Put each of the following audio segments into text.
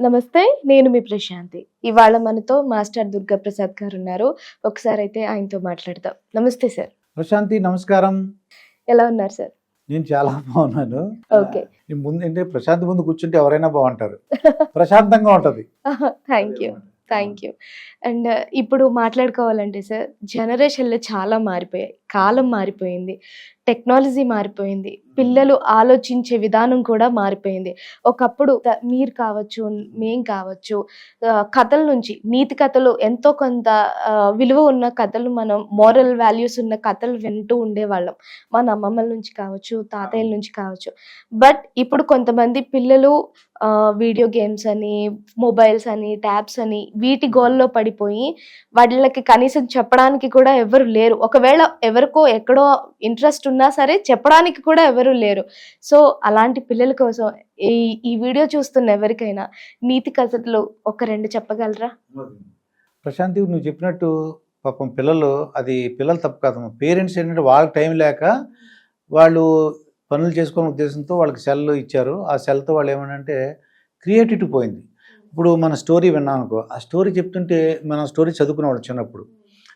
నమస్తే నేను మీ ప్రశాంతి. ఇవాళ మనతో మాస్టర్ దుర్గా ప్రసాద్ గారు ఉన్నారు. ఒకసారి అయితే ఆయనతో మాట్లాడదాం. నమస్తే సార్. ప్రశాంతి నమస్కారం. ఎలా ఉన్నారు సార్? నేను చాలా బాగున్నాను. ఓకే. ముందు అంటే ప్రశాంతి ముందు కూర్చుంటే ఎవరైనా బాగుంటారు. ప్రశాంతంగా ఉంటది. Thank you thank you and ఇప్పుడు మాట్లాడుకోవాలంటే సార్ జనరేషన్లో చాలా మారిపోయాయి. కాలం మారిపోయింది టెక్నాలజీ మారిపోయింది పిల్లలు ఆలోచించే విధానం కూడా మారిపోయింది. ఒకప్పుడు మీరు కావచ్చు మేం కావచ్చు కథల నుంచి నీతి కథలు ఎంతో కొంత విలువ ఉన్న కథలు మనం మోరల్ వాల్యూస్ ఉన్న కథలు వింటూ ఉండేవాళ్ళం. మన అమ్మమ్మల నుంచి కావచ్చు తాతయ్యల నుంచి కావచ్చు. బట్ ఇప్పుడు కొంతమంది పిల్లలు వీడియో గేమ్స్ అని మొబైల్స్ అని ట్యాబ్స్ అని వీటి గోల్లో పడిపోయి వాళ్ళకి కనీసం చెప్పడానికి కూడా ఎవరు లేరు. ఒకవేళ ఎవరికో ఎక్కడో ఇంట్రెస్ట్ ఉన్నా సరే చెప్పడానికి కూడా ఎవరు లేరు. సో అలాంటి పిల్లల కోసం ఈ ఈ వీడియో చూస్తున్న ఎవరికైనా నీతి కథలు ఒక రెండు చెప్పగలరా? ప్రశాంతి నువ్వు చెప్పినట్టు పాపం పిల్లలు అది పిల్లలు తప్పు కాదు. పేరెంట్స్ ఏంటంటే వాళ్ళకి టైం లేక వాళ్ళు పనులు చేసుకునే ఉద్దేశంతో వాళ్ళకి సెల్ ఇచ్చారు. ఆ సెల్తో వాళ్ళు ఏమంటే క్రియేటివిటీ పోయింది. ఇప్పుడు మన స్టోరీ విన్నాం అనుకో ఆ స్టోరీ చెప్తుంటే మనం స్టోరీ చదువుకునేవాళ్ళు చిన్నప్పుడు.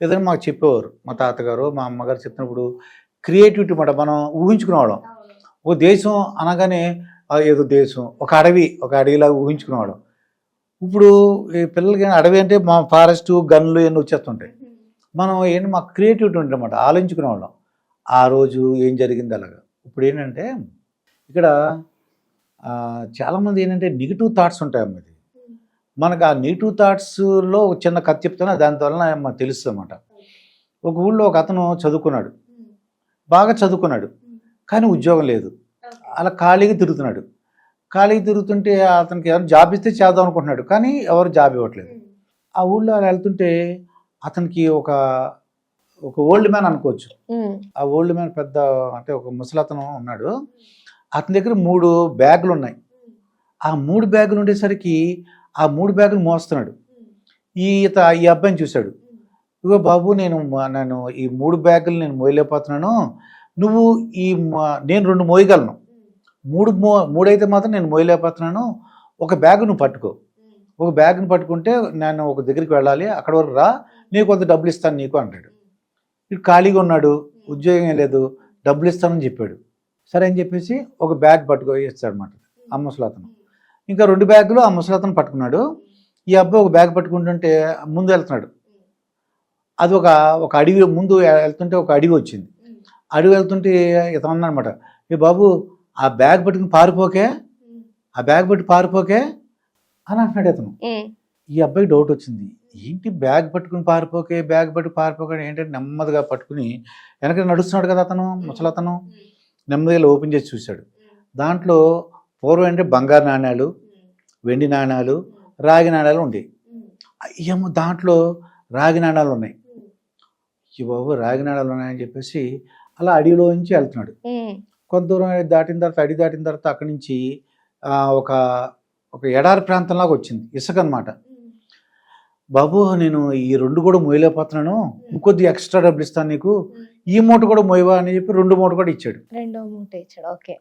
ఏదైనా మాకు చెప్పేవారు. మా తాతగారు మా అమ్మగారు చెప్పినప్పుడు క్రియేటివిటీ మాట మనం ఊహించుకునేవాళ్ళం. ఒక దేశం అనగానే ఏదో దేశం ఒక అడవి ఒక అడవిలాగా ఊహించుకునేవాళ్ళం. ఇప్పుడు ఈ పిల్లలకి అడవి అంటే మా ఫారెస్ట్ గన్లు ఇవన్నీ వచ్చేస్తుంటాయి. మనం ఏంటి మాకు క్రియేటివిటీ ఉంటుంది ఆలోచించుకునేవాళ్ళం. ఆ రోజు ఏం జరిగింది అలాగా? ఇప్పుడు ఏంటంటే ఇక్కడ చాలామంది ఏంటంటే నెగిటివ్ థాట్స్ ఉంటాయి అమ్మది మనకు ఆ నెగిటివ్ థాట్స్లో ఒక చిన్న కథ చెప్తున్నా దానివల్ల వలన తెలుస్తుంది అనమాట ఒక ఊళ్ళో ఒక అతను చదువుకున్నాడు. బాగా చదువుకున్నాడు. కానీ ఉద్యోగం లేదు. అలా ఖాళీగా తిరుగుతున్నాడు. ఖాళీగా తిరుగుతుంటే అతనికి ఎవరు జాబ్ ఇస్తే చేద్దాం అనుకుంటున్నాడు. కానీ ఎవరు జాబ్ ఇవ్వట్లేదు. ఆ ఊళ్ళో అలా వెళ్తుంటే అతనికి ఒక ఒక ఓల్డ్ మ్యాన్ అనుకోవచ్చు. ఆ ఓల్డ్ మ్యాన్ పెద్ద అంటే ఒక ముసలతను ఉన్నాడు. అతని దగ్గర మూడు బ్యాగులు ఉన్నాయి ఆ మూడు బ్యాగులు ఉండేసరికి ఆ మూడు బ్యాగులు మోస్తున్నాడు. ఈ ఈత ఈ అబ్బాయిని చూశాడు. ఇగో బాబు నేను నేను ఈ మూడు బ్యాగులు నేను మోయలేకపోతున్నాను. నువ్వు ఈ మ- నేను రెండు మోయగలను. మూడు మో మూడైతే మాత్రం నేను మోయలేకపోతున్నాను. ఒక బ్యాగ్ నువ్వు పట్టుకో. ఒక బ్యాగ్ను పట్టుకుంటే నేను ఒక దగ్గరికి వెళ్ళాలి. అక్కడ వరకు రా. నీకు కొంత డబ్బులు ఇస్తాను నీకు అంటాడు. ఇటు ఖాళీగా ఉన్నాడు. ఉద్యోగం లేదు. డబ్బులు ఇస్తానని చెప్పాడు. సరే అని చెప్పేసి ఒక బ్యాగ్ పట్టుకో ఇస్తాడు అనమాట ఆ అతను ఇంకా రెండు బ్యాగులు ఆ ముసలతను పట్టుకున్నాడు. ఈ అబ్బాయి ఒక బ్యాగ్ పట్టుకుంటుంటే ముందు వెళ్తున్నాడు. అది ఒక ఒక అడవి ముందు వెళ్తుంటే ఒక అడవి వచ్చింది. అడవి వెళ్తుంటే ఇతను అన్నమాట ఏ బాబు ఆ బ్యాగ్ పట్టుకుని పారిపోకే ఆ బ్యాగ్ పట్టి పారిపోకే అని అంటున్నాడు ఇతను. ఈ అబ్బాయి డౌట్ వచ్చింది ఏంటి బ్యాగ్ పట్టుకుని పారిపోకే బ్యాగ్ పట్టుకు పారిపోకే ఏంటంటే నెమ్మదిగా పట్టుకుని వెనక నడుస్తున్నాడు కదా అతను ముసలతను? నెమ్మదిగా ఓపెన్ చేసి చూశాడు. దాంట్లో పూర్వం అంటే బంగారు నాణ్యాలు వెండి నాణ్యాలు రాగి నాణ్యాలు ఉండేవి ఏమో దాంట్లో రాగి నాణ్యాలు ఉన్నాయి. ఈ బాబు రాగి నాణ్యాలు ఉన్నాయని చెప్పేసి అలా అడవిలో నుంచి వెళ్తున్నాడు కొంత దూరం దాటిన తర్వాత అడి దాటిన తర్వాత అక్కడి నుంచి ఒక ఒక ఎడారి ప్రాంతంలాగా వచ్చింది. ఇసుక అనమాట బాబు నేను ఈ రెండు కూడా మోయలేకపోతున్నాను. ఇంకొద్ది ఎక్స్ట్రా డబ్బులు ఇస్తాను నీకు. ఈ మూట కూడా మోయవా అని చెప్పి రెండు మూట కూడా ఇచ్చాడు. రెండో మూట ఇచ్చాడు. ఓకే.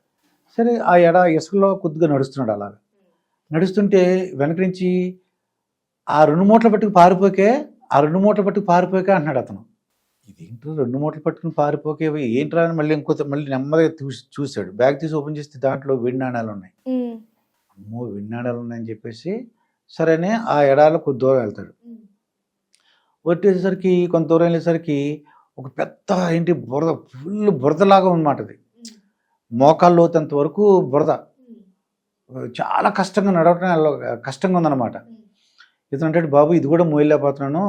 సరే ఆ ఎడ ఇసుకలో కొద్దిగా నడుస్తున్నాడు అలాగా. నడుస్తుంటే వెనక నుంచి ఆ రెండు మూటలు పట్టుకు పారిపోకే ఆ రెండు మూటలు పట్టుకు పారిపోకే అంటున్నాడు అతను. ఇదేంట్రా రెండు మూటలు పట్టుకుని పారిపోకే ఏంట్రా అని మళ్ళీ ఇంకో మళ్ళీ నెమ్మదిగా చూసి చూశాడు. బ్యాగ్ తీసి ఓపెన్ చేస్తే దాంట్లో వెండి నాణాలు ఉన్నాయి. అమ్మో వెండి నాణాలు ఉన్నాయని చెప్పేసి సరేనే ఆ ఎడాలో కొద్ది దూరం వెళ్తాడు. వచ్చేసరికి కొంత దూరం వెళ్ళేసరికి ఒక పెద్ద ఏంటి బురద ఫుల్ బురదలాగా ఉన్నమాట అది. మోకాళ్ళు లోతంత వరకు బురద. చాలా కష్టంగా నడవటం కష్టంగా ఉందన్నమాట. ఇతను అంటే బాబు ఇది కూడా మోయలేకపోతున్నాను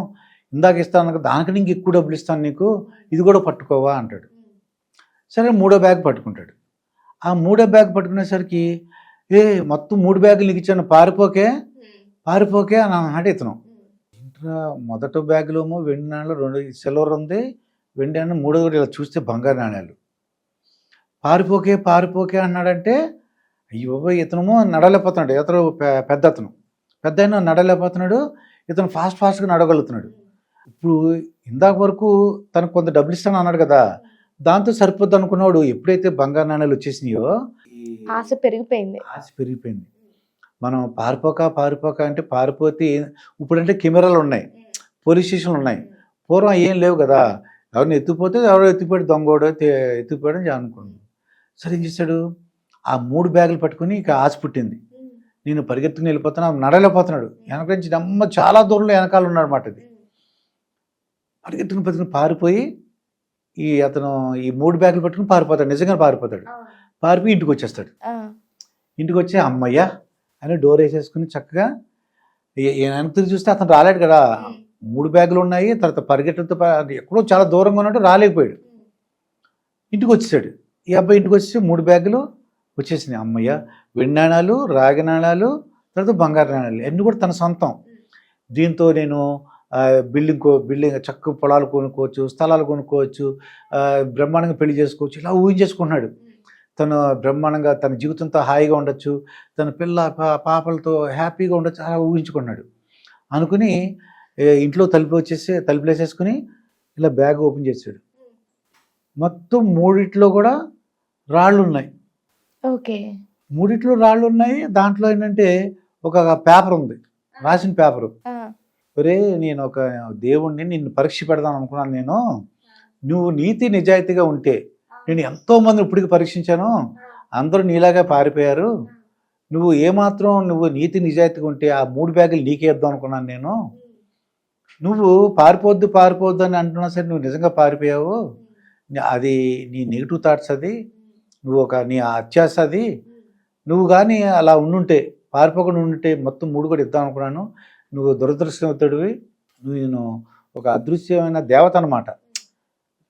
ఇందాక ఇస్తాను కదా దానికని ఇంక ఎక్కువ డబ్బులు ఇస్తాను నీకు ఇది కూడా పట్టుకోవా అంటాడు. సరే మూడో బ్యాగ్ పట్టుకుంటాడు. ఆ మూడో బ్యాగ్ పట్టుకునేసరికి ఏ మొత్తం మూడు బ్యాగులు నీకు ఇచ్చాను పారిపోకే పారిపోకే అని అన్నాడు ఇతను ఏంట్రా మొదట బ్యాగులో ఏమో వెండి నాణ్యాలు రెండు సిల్వర్ ఉంది వెండి నాణ్యం మూడో కూడా ఇలా చూస్తే బంగారు నాణ్యాలు. పారిపోకే పారిపోకే అన్నాడంటే అయ్యో ఇతనేమో నడలేకపోతున్నాడు ఇతను పెద్ద అతను పెద్ద అయినా నడలేకపోతున్నాడు ఇతను ఫాస్ట్ ఫాస్ట్గా నడగలుగుతున్నాడు ఇప్పుడు ఇందాక వరకు తనకు కొంత డబ్బులు ఇస్తాను అన్నాడు కదా. దాంతో సరిపోద్ది అనుకున్నాడు ఎప్పుడైతే బంగారు నాణ్యాలు వచ్చేసినాయో ఆశ పెరిగిపోయింది. ఆశ పెరిగిపోయింది. మనం పారిపోక పారిపోక అంటే పారిపోతే ఇప్పుడంటే కెమెరాలు ఉన్నాయి. పోలీస్ స్టేషన్లు ఉన్నాయి. పూర్వం ఏం లేవు కదా. ఎవరిని ఎత్తుపోతే ఎవరో ఎత్తిపోయాడు దొంగోడు ఎత్తిపోయాడు అని అనుకున్నాను సరే ఏం చేశాడు? ఆ మూడు బ్యాగులు పట్టుకుని ఇక ఆశ పుట్టింది. నేను పరిగెత్తుకుని వెళ్ళిపోతున్నా నడలేకపోతున్నాడు వెనక నుంచి నమ్మ చాలా దూరంలో వెనకాల ఉన్నాడు అన్నమాట ఇది. పరిగెత్తుకుని పరిగెత్తుకుని పారిపోయి ఈ అతను ఈ మూడు బ్యాగులు పట్టుకుని పారిపోతాడు నిజంగా పారిపోతాడు. పారిపోయి ఇంటికి వచ్చేస్తాడు. ఇంటికి వచ్చి అమ్మయ్య అని డోర్ వేసేసుకుని చక్కగా వెనక్కి తిరిగి చూస్తే అతను రాలేడు కదా. మూడు బ్యాగులు ఉన్నాయి తర్వాత పరిగెట్టడంతో ఎక్కడో చాలా దూరంగా ఉన్నట్టు రాలేకపోయాడు. ఇంటికి వచ్చేసాడు. ఈ అబ్బాయి ఇంటికి వచ్చేసి మూడు బ్యాగులు వచ్చేసింది అమ్మయ్య. వెండి నాణాలు రాగి నాణాలు తర్వాత బంగారు నాణాలు అన్నీ కూడా తన సొంతం. దీంతో నేను బిల్డింగ్ కో బిల్డింగ్ చక్క పొలాలు కొనుక్కోవచ్చు స్థలాలు కొనుక్కోవచ్చు బ్రహ్మాండంగా పెళ్ళి చేసుకోవచ్చు ఇలా ఊహించేసుకున్నాడు తను బ్రహ్మాండంగా తన జీవితంతో హాయిగా ఉండొచ్చు తన పిల్ల పా- పాపలతో హ్యాపీగా ఉండొచ్చు అలా ఊహించుకున్నాడు అనుకుని ఇంట్లో తలుపు వచ్చేసి తలుపులేసేసుకుని ఇలా బ్యాగ్ ఓపెన్ చేశాడు. మొత్తం మూడిట్లో కూడా రాళ్ళు ఉన్నాయి ఓకే. మూడిట్లో రాళ్ళు ఉన్నాయి దాంట్లో ఏంటంటే ఒక పేపర్ ఉంది. రాసిన పేపరు. ఒరే నేను ఒక దేవుణ్ణి నిన్ను పరీక్ష పెడదాం అనుకున్నాను నేను. నువ్వు నీతి నిజాయితీగా ఉంటే నేను ఎంతో మంది ఇప్పటికి పరీక్షించాను. అందరూ నీలాగా పారిపోయారు. నువ్వు ఏమాత్రం నువ్వు నీతి నిజాయితీగా ఉంటే ఆ మూడు బ్యాగులు నీకే ఇద్దాం అనుకున్నాను నేను. నువ్వు పారిపోద్దు పారిపోద్దు అని అంటున్నా సరే నువ్వు నిజంగా పారిపోయావు. అది నీ నెగిటివ్ థాట్స్ అది. నువ్వు ఒక నీ అత్యాస అది. నువ్వు కానీ అలా ఉండుంటే పారిపోకుండా ఉండుంటే మొత్తం మూడు కూడా ఇద్దాం అనుకున్నాను. నువ్వు దురదృష్టవంతుడివి. నువ్వు నేను ఒక అదృశ్యమైన దేవత అనమాట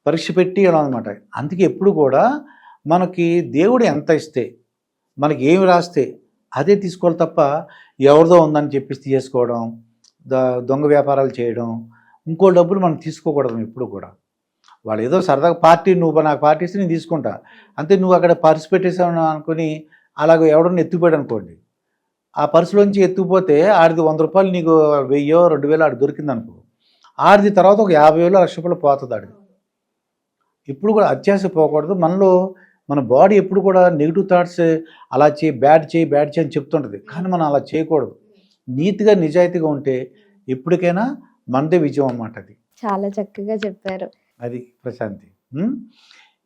పరీక్ష పెట్టి అనమాట అందుకే ఎప్పుడు కూడా మనకి దేవుడు ఎంత ఇస్తే మనకి ఏమి రాస్తే అదే తీసుకోవాలి తప్ప ఎవరిదో ఉందని చెప్పేసి తీసుకోవడం దొంగ వ్యాపారాలు చేయడం ఇంకో డబ్బులు మనం తీసుకోకూడదు ఎప్పుడు కూడా. వాళ్ళు ఏదో సరదాగా పార్టీ నువ్వు నాకు పార్టీ ఇస్తే నేను తీసుకుంటా. అంతే నువ్వు అక్కడ పర్సు పెట్టేసావు అనుకుని అలాగ ఎవడన్నా ఎత్తుపోయాడు అనుకోండి. ఆ పర్సులోంచి ఎత్తుకుపోతే ఆడిది వంద రూపాయలు నీకు వెయ్యో రెండు వేలు ఆడు దొరికింది అనుకో. ఆడిది తర్వాత ఒక యాభై వేలు లక్ష రూపాయలు పోతుంది ఆడిది. ఇప్పుడు కూడా అత్యాశ పోకూడదు. మనలో మన బాడీ ఎప్పుడు కూడా నెగిటివ్ థాట్స్ అలా చేయి బ్యాడ్ చేయి బ్యాడ్ చేయి అని చెప్తుంటుంది. కానీ మనం అలా చేయకూడదు. నీతిగా నిజాయితీగా ఉంటే ఎప్పటికైనా మనదే విజయం అన్నమాట అది. చాలా చక్కగా చెప్పారు. అది ప్రశాంతి?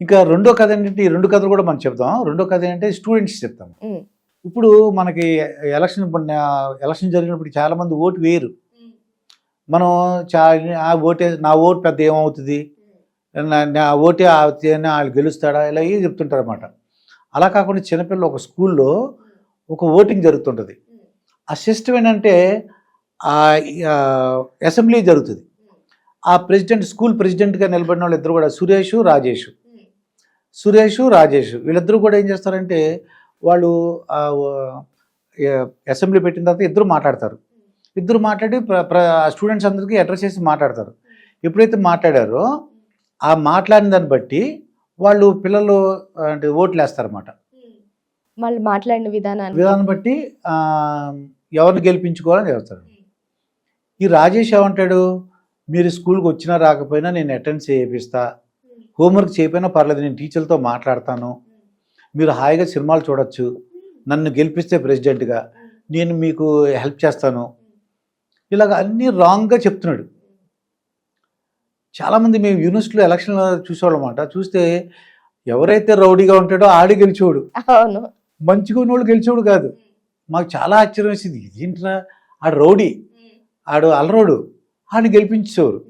ఇంకా రెండో కథ ఏంటంటే ఈ రెండు కథలు కూడా మనం చెప్తాం. రెండో కథ ఏంటంటే స్టూడెంట్స్ చెప్తాం. ఇప్పుడు మనకి ఎలక్షన్ ఎలక్షన్ జరిగినప్పుడు చాలా మంది ఓటు వేయరు. మనం చా ఆ ఓటే నా ఓటు పెద్ద ఏమవుతుంది? నా- ఓటే వాళ్ళు గెలుస్తాడా? ఇలా ఏ చెప్తుంటారు అనమాట అలా కాకుండా చిన్నపిల్లలు ఒక స్కూల్లో ఒక ఓటింగ్ జరుగుతుంటుంది. ఆ సిస్టమ్ ఏంటంటే అసెంబ్లీ జరుగుతుంది. ఆ ప్రెసిడెంట్ స్కూల్ ప్రెసిడెంట్గా నిలబడిన వాళ్ళు ఇద్దరు కూడా సురేష్ రాజేష్. సురేష్ రాజేష్. వీళ్ళిద్దరూ కూడా ఏం చేస్తారంటే వాళ్ళు అసెంబ్లీ పెట్టిన తర్వాత ఇద్దరు మాట్లాడతారు. ఇద్దరు మాట్లాడి స్టూడెంట్స్ అందరికీ అడ్రస్ చేసి మాట్లాడతారు. ఎప్పుడైతే మాట్లాడారో ఆ మాట్లాడిన దాన్ని బట్టి వాళ్ళు పిల్లలు అంటే ఓట్లు వేస్తారన్నమాట. వాళ్ళు మాట్లాడిన విధానాన్ని విధానం బట్టి ఎవరిని గెలిపించుకోవాలని చేస్తారు. ఈ రాజేష్ ఏమంటాడు? మీరు స్కూల్కి వచ్చినా రాకపోయినా నేను అటెండ్ చేయిస్తా హోంవర్క్ చేయకపోయినా పర్లేదు నేను టీచర్లతో మాట్లాడతాను. మీరు హాయిగా సినిమాలు చూడొచ్చు. నన్ను గెలిపిస్తే ప్రెసిడెంట్గా. నేను మీకు హెల్ప్ చేస్తాను. ఇలాగ అన్నీ రాంగ్గా చెప్తున్నాడు. చాలామంది మేము యూనివర్సిటీలో ఎలక్షన్లో చూసేవాళ్ళమాట. చూస్తే ఎవరైతే రౌడీగా ఉంటాడో ఆడి గెలిచేవాడు. అవును. మంచిగా ఉన్నోళ్ళు గెలిచేవాడు కాదు. మాకు చాలా ఆశ్చర్యం వేసింది. ఏంట్రా ఆడు రౌడీ. ఆడు అలరోడు. ఆడిని గెలిపించేవారు.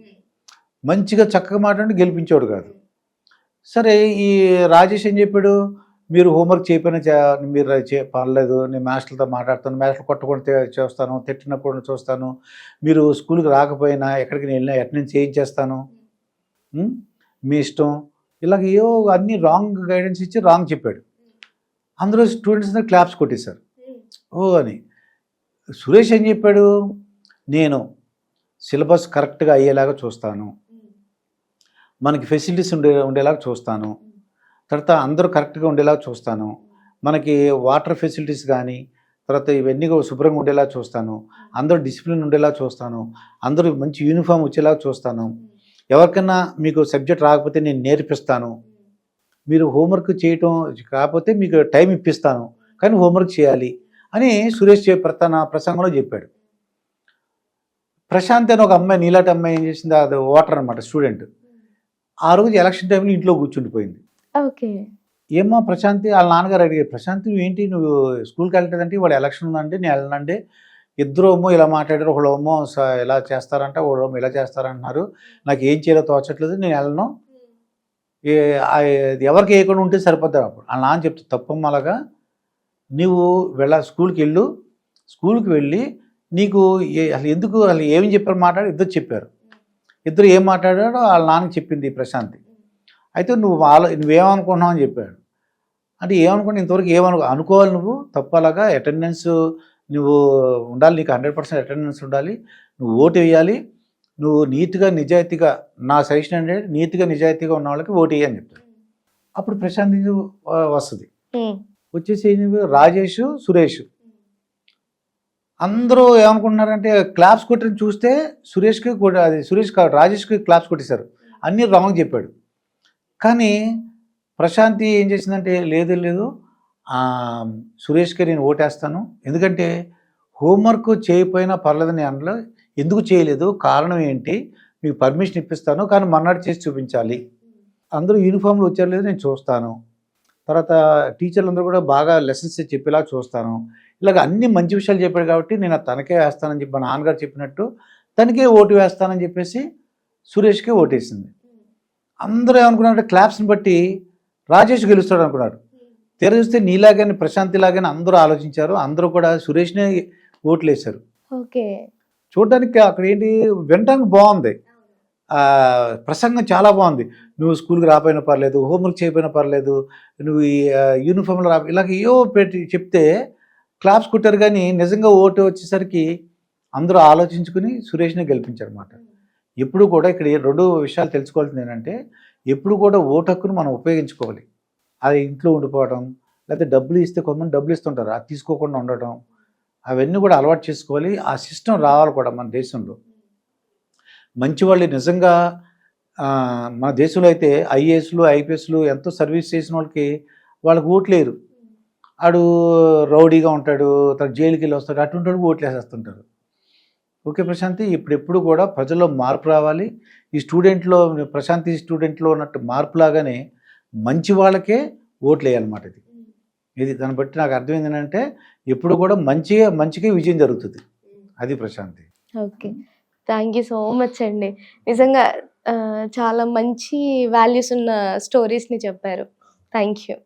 మంచిగా చక్కగా మాట్లాడి గెలిపించేవాడు కాదు. సరే ఈ రాజేష్ ఏం చెప్పాడు? మీరు హోంవర్క్ చేయకపోయినా చే- మీరు చే పర్లేదు నేను మాస్టర్లతో మాట్లాడతాను మాస్టర్ కొట్టకుండా చేస్తాను తిట్టినప్పుడు చూస్తాను మీరు స్కూల్కి రాకపోయినా ఎక్కడికి నేను వెళ్ళినా అటెండెన్స్ చేయించేస్తాను? మీ ఇష్టం? ఇలాగ ఏవో అన్ని రాంగ్ గైడెన్స్ ఇచ్చి రాంగ్ చెప్పాడు. అందులో స్టూడెంట్స్ క్లాప్స్ కొట్టేశారు. ఓ అని. సురేష్ ఏం చెప్పాడు? నేను సిలబస్ కరెక్ట్గా అయ్యేలాగా చూస్తాను. మనకి ఫెసిలిటీస్ ఉండే ఉండేలాగా చూస్తాను. తర్వాత అందరూ కరెక్ట్గా ఉండేలాగా చూస్తాను. మనకి వాటర్ ఫెసిలిటీస్ కానీ తర్వాత ఇవన్నీ శుభ్రంగా ఉండేలా చూస్తాను. అందరూ డిసిప్లిన్ ఉండేలా చూస్తాను. అందరూ మంచి యూనిఫామ్ వచ్చేలాగా చూస్తాను. ఎవరికైనా మీకు సబ్జెక్ట్ రాకపోతే నేను నేర్పిస్తాను. మీరు హోంవర్క్ చేయటం కాకపోతే మీకు టైం ఇప్పిస్తాను. కానీ హోంవర్క్ చేయాలి అని సురేష్ ప్రతన ప్రసంగంలో చెప్పాడు. ప్రశాంత్ అని ఒక అమ్మాయి నీలాంటి అమ్మాయి ఏం చేసింది? అది ఓటర్ అనమాట స్టూడెంట్. ఆ రోజు ఎలక్షన్ టైంలో ఇంట్లో కూర్చుండిపోయింది ఓకే. ఏమో ప్రశాంతి వాళ్ళ నాన్నగారు అడిగారు ప్రశాంతి నువ్వు ఏంటి? నువ్వు స్కూల్కి వెళ్ళలేదంటే వాడు ఎలక్షన్ ఉందంటే నేను వెళ్ళనంటే ఇద్దరు ఏమో ఇలా మాట్లాడారు ఒకళ్ళేమో ఇలా చేస్తారంట ఒకళ్ళేమో ఇలా చేస్తారంటున్నారు. నాకు ఏం చేయాలో తోచట్లేదు నేను వెళ్ళను. ఎవరికి వేయకుండా ఉంటే సరిపోతారు అప్పుడు. వాళ్ళ నాన్న చెప్తే తప్పమ్మ అలాగా నువ్వు వెళ్ళ స్కూల్కి వెళ్ళు. స్కూల్కి వెళ్ళి నీకు ఏ- అసలు ఎందుకు అసలు ఏమి చెప్పారు మాట్లాడి ఇద్దరు చెప్పారు. ఇద్దరు ఏం మాట్లాడారో వాళ్ళ నాన్నకి చెప్పింది ప్రశాంతి. అయితే నువ్వు ఆలో నువ్వేమనుకున్నావు అని చెప్పాడు. అంటే ఏమనుకున్నా ఇంతవరకు ఏమను అనుకోవాలి నువ్వు తప్పలాగా అటెండెన్స్ నువ్వు ఉండాలి నీకు హండ్రెడ్ పర్సెంట్ అటెండెన్స్ ఉండాలి నువ్వు ఓటు వేయాలి నువ్వు నీట్గా నిజాయితీగా నా సజెషన్ అంటే నీట్గా నిజాయితీగా ఉన్న వాళ్ళకి ఓటు వేయని చెప్తాడు. అప్పుడు ప్రశాంత్ వస్తుంది. వచ్చేసి? రాజేష్ సురేష్. అందరూ ఏమనుకుంటున్నారంటే క్లాప్స్ కొట్టిన చూస్తే సురేష్కి అది సురేష్ కాదు రాజేష్కి క్లాప్స్ కొట్టేశారు. అన్నీ రాంగ్ చెప్పాడు. కానీ ప్రశాంతి ఏం చేసిందంటే లేదు లేదు సురేష్కి నేను ఓటేస్తాను. ఎందుకంటే హోంవర్క్ చేయకపోయినా పర్లేదని అనలో ఎందుకు చేయలేదు? కారణం ఏంటి? మీకు పర్మిషన్ ఇప్పిస్తాను. కానీ మన్నాడు చేసి చూపించాలి. అందరూ యూనిఫామ్లు వచ్చారు లేదు నేను చూస్తాను. తర్వాత టీచర్లు అందరూ కూడా బాగా లెసన్స్ చెప్పేలా చూస్తాను. ఇలాగ అన్ని మంచి విషయాలు చెప్పాడు కాబట్టి నేను తనకే వేస్తానని చెప్పి నాన్నగారు చెప్పినట్టు తనకే ఓటు వేస్తానని చెప్పేసి సురేష్కే ఓటేసింది. అందరూ ఏమనుకున్నారంటే క్లాప్స్ని బట్టి రాజేష్ గెలుస్తాడు అనుకున్నారు తెర చూస్తే నీలాగానే ప్రశాంతి లాగానే అందరూ ఆలోచించారు. అందరూ కూడా సురేష్నే ఓట్లు వేశారు ఓకే. చూడడానికి అక్కడ ఏంటి వినడానికి బాగుంది. ప్రసంగం చాలా బాగుంది. నువ్వు స్కూల్కి రాపోయినా పర్లేదు హోంవర్క్ చేయకపోయినా పర్లేదు నువ్వు ఈ యూనిఫామ్లో రా ఇలాగ ఏవో పెట్టి చెప్తే క్లాప్స్ కొట్టారు కానీ నిజంగా ఓటు వచ్చేసరికి అందరూ ఆలోచించుకుని సురేష్ని గెలిపించారన్నమాట. ఎప్పుడు కూడా ఇక్కడ రెండు విషయాలు తెలుసుకోవాల్సింది ఏంటంటే ఎప్పుడు కూడా ఓటు హక్కును మనం ఉపయోగించుకోవాలి. అది ఇంట్లో ఉండిపోవడం లేకపోతే డబ్బులు ఇస్తే కొంతమంది డబ్బులు ఇస్తుంటారు అది తీసుకోకుండా ఉండటం అవన్నీ కూడా అలవాటు చేసుకోవాలి. ఆ సిస్టమ్ రావాలి కూడా మన దేశంలో. మంచి వాళ్ళు నిజంగా మన దేశంలో అయితే ఐఏఎస్లు ఐపీఎస్లు ఎంతో సర్వీస్ చేసిన వాళ్ళకి వాళ్ళకి ఓట్లేరు ఆడు రౌడీగా ఉంటాడు తన జైలుకి వెళ్ళి వస్తాడు అటువంటి ఓట్లు వేసేస్తుంటారు ఓకే ప్రశాంతి ఇప్పుడెప్పుడు కూడా ప్రజల్లో మార్పు రావాలి. ఈ స్టూడెంట్లో ప్రశాంతి స్టూడెంట్లో ఉన్నట్టు మార్పు లాగానే మంచి వాళ్ళకే ఓట్లు వేయాలన్నమాట ఇది. ఇది దాన్ని బట్టి నాకు అర్థమైంది ఏంటంటే ఎప్పుడు కూడా మంచిగా మంచిగా విజయం జరుగుతుంది. అది Prashanti. Okay. Thank you so much అండి. నిజంగా చాలా మంచి వాల్యూస్ ఉన్న స్టోరీస్ని చెప్పారు. Thank you